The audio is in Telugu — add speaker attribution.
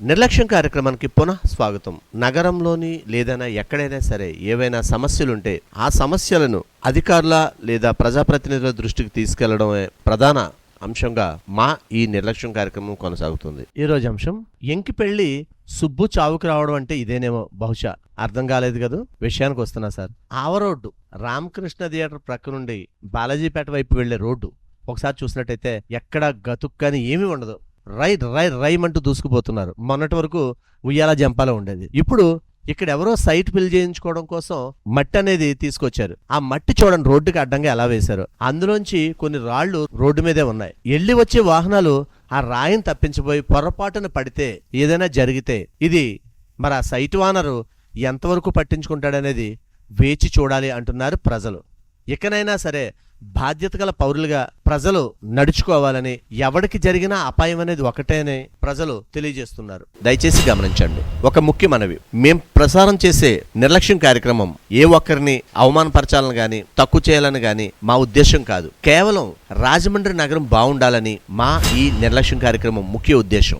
Speaker 1: నిర్లక్ష్యం కార్యక్రమానికి పునః స్వాగతం. నగరంలోని లేదైనా ఎక్కడైనా సరే ఏవైనా సమస్యలుంటే ఆ సమస్యలను అధికారుల లేదా ప్రజాప్రతినిధుల దృష్టికి తీసుకెళ్ళడమే ప్రధాన అంశంగా మా ఈ నిర్లక్ష్యం కార్యక్రమం కొనసాగుతుంది. ఈ రోజు అంశం ఎంకి పెళ్ళి సుబ్బు చావుకు రావడం అంటే ఇదేనేమో బహుశా. అర్థం కాలేదు కదా? విషయానికి వస్తున్నా సార్. ఆవ రోడ్డు రామకృష్ణ థియేటర్ ప్రక్క నుండి బాలాజీపేట వైపు వెళ్ళే రోడ్డు. ఒకసారి చూసినట్టయితే ఎక్కడ గతుక్కని ఏమీ ఉండదు. రై రై రైమంటూ దూసుకుపోతున్నారు. మొన్నటి వరకు ఉయ్యాల జంపాల ఉండేది. ఇప్పుడు ఇక్కడ ఎవరో సైట్ ఫిల్ చేయించుకోవడం కోసం మట్టి అనేది తీసుకొచ్చారు. ఆ మట్టి చూడండి రోడ్డుకి అడ్డంగా ఎలా వేశారు? అందులోంచి కొన్ని రాళ్ళు రోడ్డు మీదే ఉన్నాయి. ఎల్లి వచ్చే వాహనాలు ఆ రాయిని తప్పించబోయి పొరపాటున పడితే ఏదైనా జరిగితే ఇది మరి ఆ సైట్ వానరు ఎంతవరకు పట్టించుకుంటాడనేది వేచి చూడాలి అంటున్నారు ప్రజలు. ఇకనైనా సరే బాధ్యత గల పౌరులుగా ప్రజలు నడుచుకోవాలని ఎవడికి జరిగినా అపాయం అనేది ఒకటేనే ప్రజలు తెలియజేస్తున్నారు. దయచేసి గమనించండి. ఒక ముఖ్య మనవి. మేం ప్రసారం చేసే నిర్లక్ష్యం కార్యక్రమం ఏ ఒక్కరిని అవమానపరచాలని గాని తక్కువ చేయాలని గాని మా ఉద్దేశం కాదు. కేవలం రాజమండ్రి నగరం బాగుండాలని మా ఈ నిర్లక్ష్యం కార్యక్రమం ముఖ్య ఉద్దేశం.